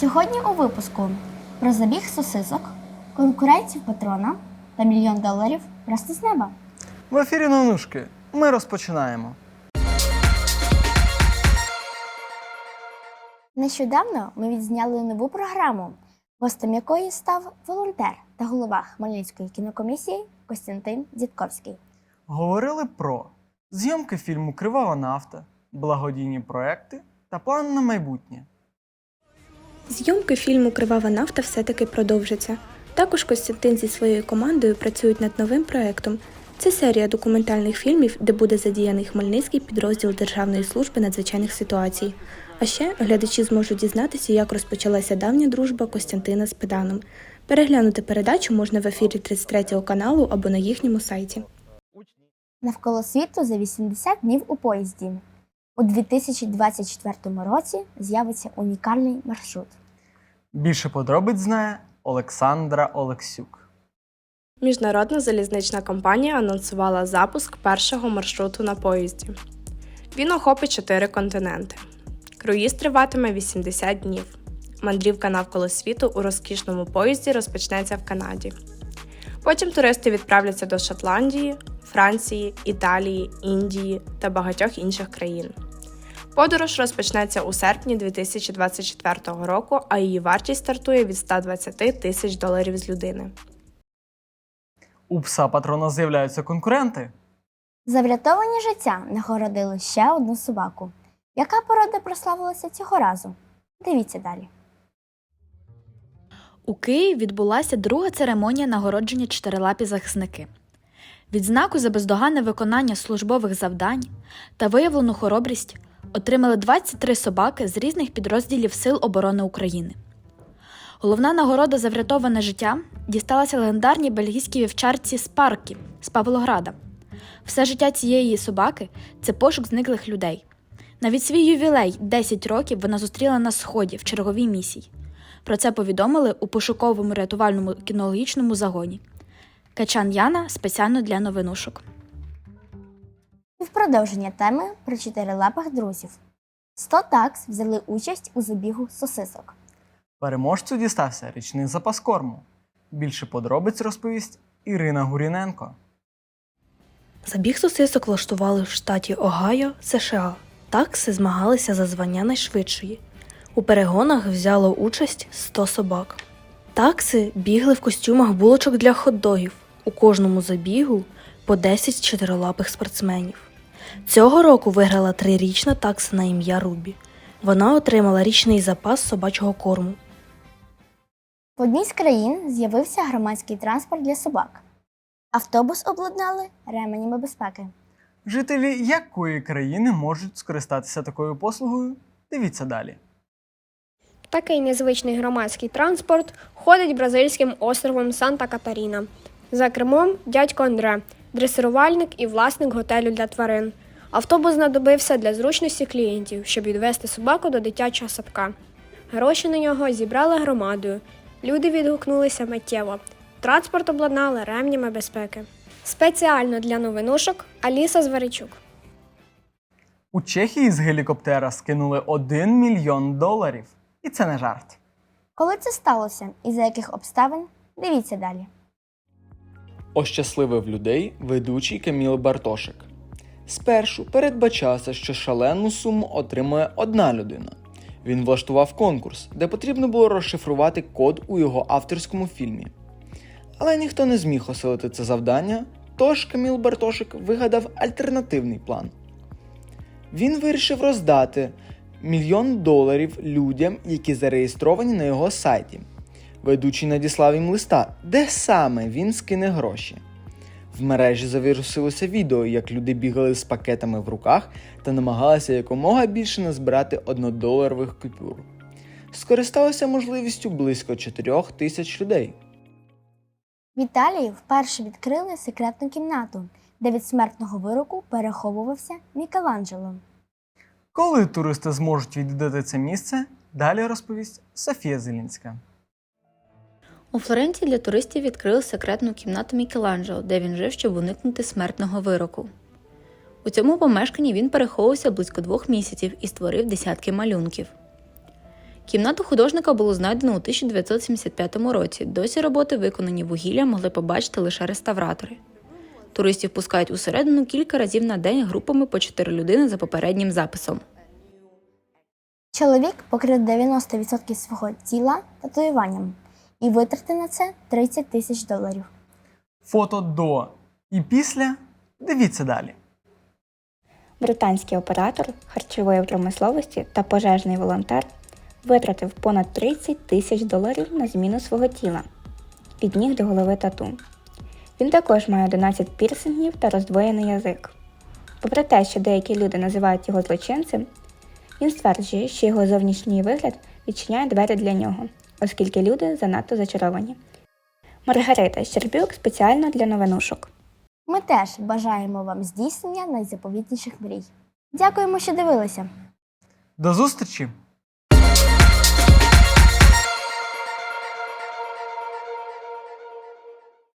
Сьогодні у випуску про забіг сосисок, конкурентів патрона та мільйон доларів просто з неба. В ефірі Нонушки. Ми розпочинаємо. Нещодавно ми відзняли нову програму, гостем якої став волонтер та голова Хмельницької кінокомісії Костянтин Дідковський. Говорили про зйомки фільму Кривава нафта, благодійні проекти та план на майбутнє. Зйомки фільму Кривава нафта все-таки продовжаться. Також Костянтин зі своєю командою працюють над новим проектом. Це серія документальних фільмів, де буде задіяний Хмельницький підрозділ Державної служби надзвичайних ситуацій. А ще глядачі зможуть дізнатися, як розпочалася давня дружба Костянтина з Педаном. Переглянути передачу можна в ефірі 33 каналу або на їхньому сайті. Навколо світу за 80 днів у поїзді. У 2024 році з'явиться унікальний маршрут. Більше подробиць знає Олександра Олексюк. Міжнародна залізнична компанія анонсувала запуск першого маршруту на поїзді. Він охопить чотири континенти. Круїз триватиме 80 днів. Мандрівка навколо світу у розкішному поїзді розпочнеться в Канаді. Потім туристи відправляться до Шотландії, Франції, Італії, Індії та багатьох інших країн. Подорож розпочнеться у серпні 2024 року, а її вартість стартує від 120 тисяч доларів з людини. У пса патрона з'являються конкуренти. За врятовані життя нагородили ще одну собаку. Яка порода прославилася цього разу? Дивіться далі. У Києві відбулася друга церемонія нагородження чотирилапі захисники. Відзнаку за бездоганне виконання службових завдань та виявлену хоробрість отримали 23 собаки з різних підрозділів Сил оборони України. Головна нагорода за врятоване життя дісталася легендарній бельгійській вівчарці Спаркі з Павлограда. Все життя цієї собаки це пошук зниклих людей. Навіть свій ювілей 10 років вона зустріла на сході в черговій місії. Про це повідомили у пошуковому рятувальному кінологічному загоні. Качан Яна спеціально для новинушок. І в продовження теми про чотирилапих друзів. 100 такс взяли участь у забігу сосисок. Переможцю дістався річний запас корму. Більше подробиць розповість Ірина Гуріненко. Забіг сосисок влаштували в штаті Огайо, США. Такси змагалися за звання найшвидшої. У перегонах взяло участь 100 собак. Такси бігли в костюмах булочок для хот-догів. У кожному забігу по 10 чотирилапих спортсменів. Цього року виграла трирічна такса на ім'я Рубі. Вона отримала річний запас собачого корму. В одній з країн з'явився громадський транспорт для собак. Автобус обладнали ременями безпеки. Жителі якої країни можуть скористатися такою послугою? Дивіться далі. Такий незвичний громадський транспорт ходить бразильським островом Санта-Катаріна. За кермом дядько Андре, дресирувальник і власник готелю для тварин. Автобус знадобився для зручності клієнтів, щоб відвести собаку до дитячого садка. Гроші на нього зібрали громадою. Люди відгукнулися миттєво. Транспорт обладнали ремнями безпеки. Спеціально для новинушок Аліса Зверичук. У Чехії з гелікоптера скинули 1 мільйон доларів. І це не жарт. Коли це сталося і за яких обставин? Дивіться далі. Ощасливив людей ведучий Каміл Бартошик. Спершу передбачався, що шалену суму отримує одна людина. Він влаштував конкурс, де потрібно було розшифрувати код у його авторському фільмі. Але ніхто не зміг осилити це завдання, тож Каміл Бартошик вигадав альтернативний план. Він вирішив роздати мільйон доларів людям, які зареєстровані на його сайті. Ведучий надіслав їм листа, де саме він скине гроші. В мережі завірусилося відео, як люди бігали з пакетами в руках та намагалися якомога більше назбирати однодоларових купюр. Скористалося можливістю близько 4 тисяч людей. В Італії вперше відкрили секретну кімнату, де від смертного вироку переховувався Мікеланджело. Коли туристи зможуть відвідати це місце, далі розповість Софія Зелінська. У Флоренції для туристів відкрили секретну кімнату Мікеланджело, де він жив, щоб уникнути смертного вироку. У цьому помешканні він переховувався близько двох місяців і створив десятки малюнків. Кімнату художника було знайдено у 1975 році. Досі роботи, виконані вугілля, могли побачити лише реставратори. Туристів пускають усередину кілька разів на день групами по 4 людини за попереднім записом. Чоловік покрив 90% свого тіла татуюванням і витратив на це 30 тисяч доларів. Фото до і після. Дивіться далі. Британський оператор харчової промисловості та пожежний волонтер витратив понад 30 тисяч доларів на зміну свого тіла від ніг до голови тату. Він також має 11 пірсингів та роздвоєний язик. Попри те, що деякі люди називають його злочинцем, він стверджує, що його зовнішній вигляд відчиняє двері для нього, оскільки люди занадто зачаровані. Маргарита Щербюк спеціально для новинушок. Ми теж бажаємо вам здійснення найзаповітніших мрій. Дякуємо, що дивилися! До зустрічі